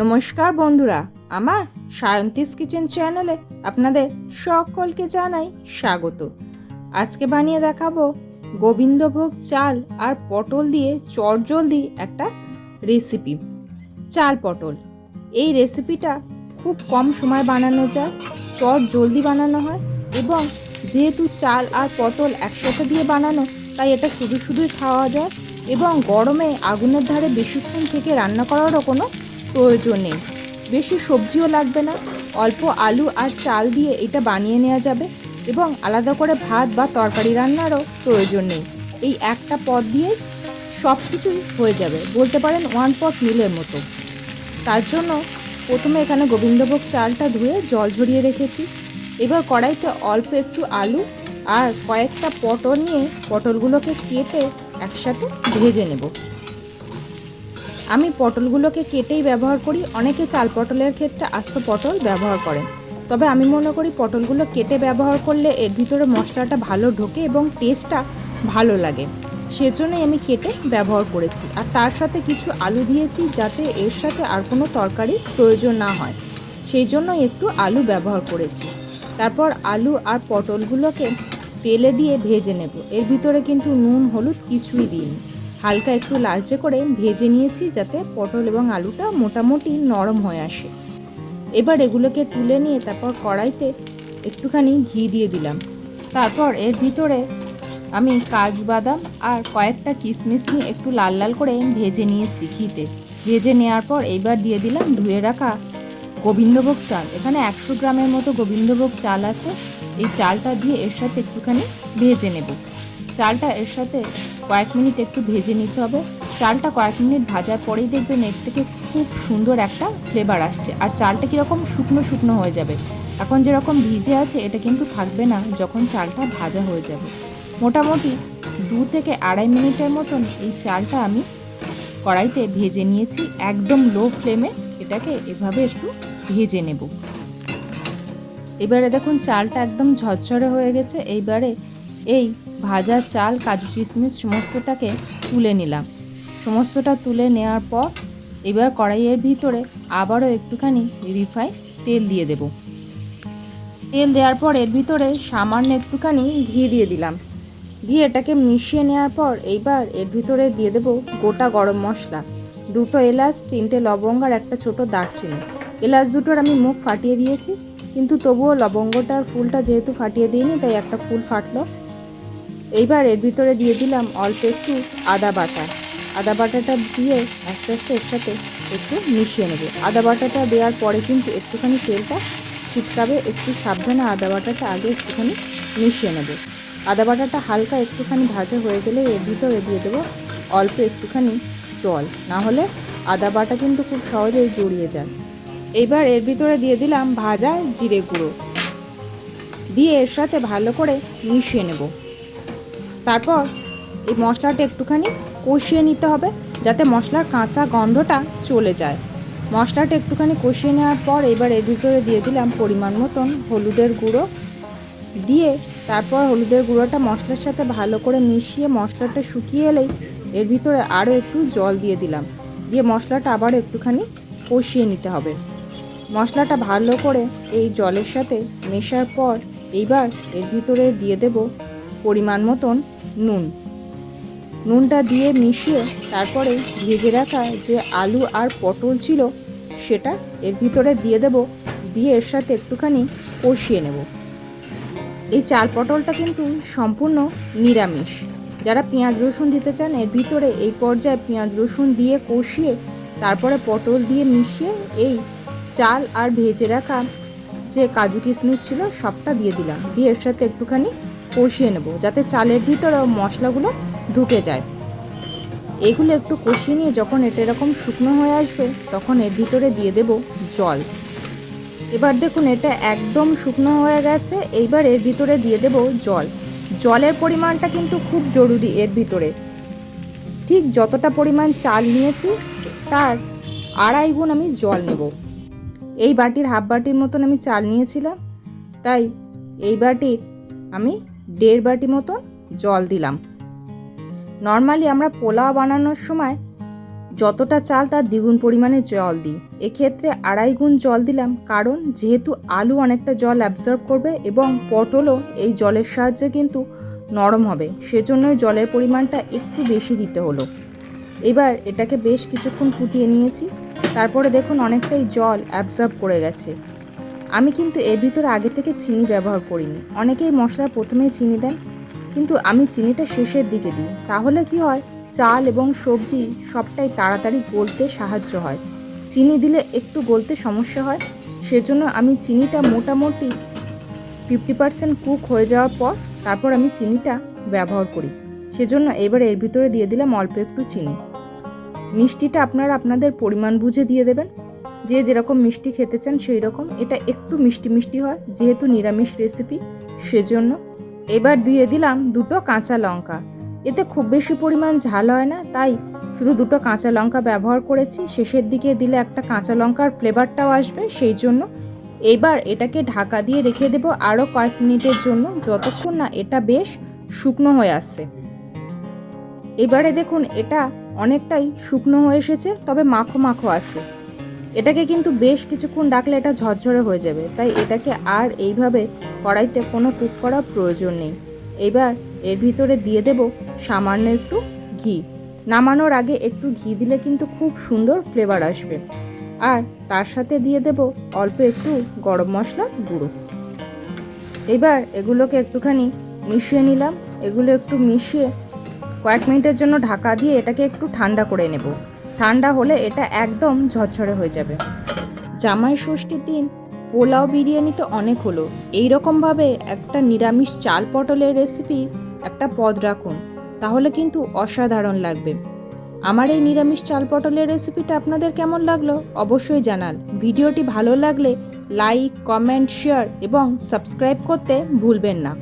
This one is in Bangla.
নমস্কার বন্ধুরা, আমার সায়ন্তিস কিচেন চ্যানেলে আপনাদের সকলকে জানাই স্বাগত। আজকে বানিয়ে দেখাবো গোবিন্দভোগ চাল আর পটল দিয়ে চটজলদি একটা রেসিপি চাল, পটল। এই রেসিপিটা খুব কম সময় বানানো যায় চট জলদি বানানো হয় এবং যেহেতু চাল আর পটল একসাথে দিয়ে বানানো, তাই এটা শুধু শুধুই খাওয়া যায় এবং গরমে আগুনের ধারে বেশিক্ষণ থেকে রান্না করারও কোনো প্রয়োজন নেই। বেশি সবজিও লাগবে না, অল্প আলু আর চাল দিয়ে এটা বানিয়ে নেওয়া যাবে এবং আলাদা করে ভাত বা তরকারি রান্নারও প্রয়োজন নেই। এই একটা পদ দিয়ে সব কিছুই হয়ে যাবে, বলতে পারেন ওয়ান পট মিলের মতো। তার জন্য প্রথমে এখানে গোবিন্দভোগ চালটা ধুয়ে জল ঝরিয়ে রেখেছি। এবার কড়াইতে অল্প একটু আলু আর কয়েকটা পটল নিয়ে পটলগুলোকে কেটে একসাথে ভেজে নেব। আমি পটলগুলোকে কেটেই ব্যবহার করি। অনেকে চাল পটলের ক্ষেত্রে আস্ত পটল ব্যবহার করেন। তবে আমি মনে করি পটলগুলো কেটে ব্যবহার করলে এর ভিতরে মশলাটা ভালো ঢোকে এবং টেস্টটা ভালো লাগে। সেজন্যই আমি কেটে ব্যবহার করেছি। আর তার সাথে কিছু আলু দিয়েছি যাতে এর সাথে আর কোনো তরকারি প্রয়োজন না হয়। সেই জন্য একটু আলু ব্যবহার করেছি। তারপর আলু আর পটলগুলোকে তেলে দিয়ে ভেজে নেব। এর ভিতরে কিন্তু নুন, হলুদ কিছুই দিইনি। হালকা একটু লালচে করে ভেজে নিয়েছি যাতে পটল এবং আলুটা মোটামুটি নরম হয়ে আসে। এবার এগুলোকে তুলে নিয়ে তারপর কড়াইতে একটুখানি ঘি দিয়ে দিলাম। তারপর এর ভিতরে আমি কাজু বাদাম আর কয়েকটা কিশমিশ নিয়ে একটু লাল লাল করে ভেজে নিয়েছি ঘিতে। ভেজে নেওয়ার পর এইবার দিয়ে দিলাম ধুয়ে রাখা গোবিন্দভোগ চাল। এখানে একশো গ্রামের মতো গোবিন্দভোগ চাল আছে। এই চালটা দিয়ে এর সাথে একটুখানি ভেজে নেব। চালটা এর সাথে কয়েক মিনিট একটু ভেজে নিতে হবে। চালটা কয়েক মিনিট ভাজার পরেই দেখবেন এর থেকে খুব সুন্দর একটা ফ্লেভার আসছে। আর চালটা কীরকম শুকনো শুকনো হয়ে যাবে। এখন যেরকম ভিজে আছে, এটা কিন্তু থাকবে না যখন চালটা ভাজা হয়ে যাবে। মোটামুটি দু থেকে আড়াই মিনিটের মতন এই চালটা আমি কড়াইতে ভেজে নিয়েছি। একদম লো ফ্লেমে এটাকে এভাবে একটু ভেজে নেব। এবারে দেখুন, চালটা একদম ঝরঝরে হয়ে গেছে। এইবারে এই ভাজা চাল, কাজু কিশমিশ সমস্তটাকে তুলে নিলাম। সমস্তটা তুলে নেওয়ার পর এবার কড়াইয়ের ভিতরে আবারও একটুখানি রিফাইন তেল দিয়ে দেব। তেল দেওয়ার পর এর ভিতরে সামান্য একটুখানি ঘি দিয়ে দিলাম। দিয়ে এটাকে মিশিয়ে নেওয়ার পর এইবার এর ভিতরে দিয়ে দেব গোটা গরম মশলা। দুটো এলাচ, তিনটে লবঙ্গ আর একটা ছোট দারচিনি। এলাচ দুটোর আমি মুখ ফাটিয়ে দিয়েছি, কিন্তু তবুও লবঙ্গটার ফুলটা যেহেতু ফাটিয়ে দিইনি, তাই একটা ফুল ফাটলো। এইবার এর ভিতরে দিয়ে দিলাম অল্প একটু আদা বাটা। আদা বাটাটা দিয়ে আস্তে আস্তে এর সাথে একটু মিশিয়ে নেব। আদা বাটাটা দেওয়ার পরে কিন্তু একটুখানি তেলটা ছিটকাবে, একটু সাবধানে আদা বাটাটা আগে একটুখানি মিশিয়ে নেব। আদা বাটাটা হালকা একটুখানি ভাজা হয়ে গেলে এর ভিতরে দিয়ে দেবো অল্প একটুখানি জল। না হলে আদা বাটা কিন্তু খুব সহজেই জড়িয়ে যায়। এবার এর ভিতরে দিয়ে দিলাম ভাজা জিরে গুঁড়ো। দিয়ে এর সাথে ভালো করে মিশিয়ে নেব। তারপর এই মশলাটা একটুখানি কষিয়ে নিতে হবে যাতে মশলার কাঁচা গন্ধটা চলে যায়। মশলাটা একটুখানি কষিয়ে নেওয়ার পর এবার এর ভিতরে দিয়ে দিলাম পরিমাণ মতন হলুদের গুঁড়ো। দিয়ে তারপর হলুদের গুঁড়োটা মশলার সাথে ভালো করে মিশিয়ে মশলাটা শুকিয়ে এলেই এর ভিতরে আরও একটু জল দিয়ে দিলাম। দিয়ে মশলাটা আবার একটুখানি কষিয়ে নিতে হবে। মশলাটা ভালো করে এই জলের সাথে মেশার পর এইবার এর ভিতরে দিয়ে দেব পরিমাণ মতন নুন। নুনটা দিয়ে মিশিয়ে তারপরে ভেজে রাখা যে আলু আর পটল ছিল, সেটা এর ভিতরে দিয়ে দেব। দিয়ে এর সাথে একটুখানি কষিয়ে নেব। এই চাল পটলটা কিন্তু সম্পূর্ণ নিরামিষ। যারা পেঁয়াজ রসুন দিতে চান, এর ভিতরে এই পর্যায়ে পেঁয়াজ রসুন দিয়ে কষিয়ে তারপরে পটল দিয়ে মিশিয়ে এই চাল আর ভেজে রাখা যে কাজু কিশমিশ ছিল, সবটা দিয়ে দিলাম। দিয়ে এর সাথে একটুখানি কষিয়ে নেব, যাতে চালের ভিতরে মশলাগুলো ঢুকে যায়। এগুলো একটু কষিয়ে নিয়ে যখন এটা এরকম শুকনো হয়ে আসবে, তখন এর ভিতরে দিয়ে দেব জল। এবার দেখুন এটা একদম শুকনো হয়ে গেছে, এইবার এর ভিতরে দিয়ে দেব জল। জলের পরিমাণটা কিন্তু খুব জরুরি এর ভিতরে। ঠিক যতটা পরিমাণ চাল নিয়েছি, তার আড়াই গুণ আমি জল নেব। এই বাটির হাফ বাটির মতন আমি চাল নিয়েছিলাম, তাই এই বাটির আমি দেড় বাটি মতন জল দিলাম। নর্মালি আমরা পোলাও বানানোর সময় যতটা চাল তার দ্বিগুণ পরিমাণে জল দিই। এক্ষেত্রে আড়াই গুণ জল দিলাম কারণ যেহেতু আলু অনেকটা জল অ্যাবজর্ব করবে এবং পটলও এই জলের সাহায্যে কিন্তু নরম হবে, সেজন্যই জলের পরিমাণটা একটু বেশি দিতে হলো। এবার এটাকে বেশ কিছুক্ষণ ফুটিয়ে নিয়েছি। তারপরে দেখুন অনেকটাই জল অ্যাবজর্ব করে গেছে। আমি কিন্তু এর ভিতরে আগে থেকে চিনি ব্যবহার করিনি। অনেকেই মশলার প্রথমেই চিনি দেন, কিন্তু আমি চিনিটা শেষের দিকে দিই। তাহলে কি হয়? চাল এবং সবজি সবটাই তাড়াতাড়ি গলতে সাহায্য হয়। চিনি দিলে একটু গলতে সমস্যা হয়। সেজন্য আমি চিনিটা মোটামুটি ফিফটি পার্সেন্ট কুক হয়ে যাওয়ার পর তারপর আমি চিনিটা ব্যবহার করি। সেজন্য এবার এর ভিতরে দিয়ে দিলাম অল্প একটু চিনি। মিষ্টিটা আপনারা আপনাদের পরিমাণ বুঝে দিয়ে দেবেন। যে যেরকম মিষ্টি খেতে চান সেই রকম এটা একটু মিষ্টি মিষ্টি হয়, যেহেতু নিরামিষ রেসিপি সেজন্য। এবার দিয়ে দিলাম দুটো কাঁচা লঙ্কা। এতে খুব বেশি পরিমাণ ঝাল হয় না, তাই শুধু দুটো কাঁচা লঙ্কা ব্যবহার করেছি। শেষের দিকে দিলে একটা কাঁচা লঙ্কার ফ্লেভারটাও আসবে সেই জন্য এবার এটাকে ঢাকা দিয়ে রেখে দেব আরও কয়েক মিনিটের জন্য, যতক্ষণ না এটা বেশ শুকনো হয়ে আসছে। এবারে দেখুন, এটা অনেকটাই শুকনো হয়ে এসেছে, তবে মাখো মাখো আছে। এটাকে কিন্তু বেশ কিছুক্ষণ ডাকলে এটা ঝরঝরে হয়ে যাবে। তাই এটাকে আর এইভাবে কড়াইতে কোনো কুক করার প্রয়োজন নেই। এবার এর ভিতরে দিয়ে দেব সামান্য একটু ঘি। নামানোর আগে একটু ঘি দিলে কিন্তু খুব সুন্দর ফ্লেভার আসবে। আর তার সাথে দিয়ে দেব অল্প একটু গরম মশলার গুঁড়ো। এবার এগুলোকে একটুখানি মিশিয়ে নিলাম। এগুলো একটু মিশিয়ে কয়েক মিনিটের জন্য ঢাকা দিয়ে এটাকে একটু ঠান্ডা করে নেব। ঠান্ডা হলে এটা একদম ঝরঝরে হয়ে যাবে। জামাই ষষ্ঠীর দিন পোলাও বিরিয়ানি তো অনেক হলো। এই রকমভাবে একটা নিরামিষ চাল পটলের রেসিপি একটা পদ রাখুন, তাহলে কিন্তু অসাধারণ লাগবে। আমার এই নিরামিষ চাল পটলের রেসিপিটা আপনাদের কেমন লাগল অবশ্যই জানান। ভিডিওটি ভালো লাগলে লাইক কমেন্ট শেয়ার এবং সাবস্ক্রাইব করতে ভুলবেন না।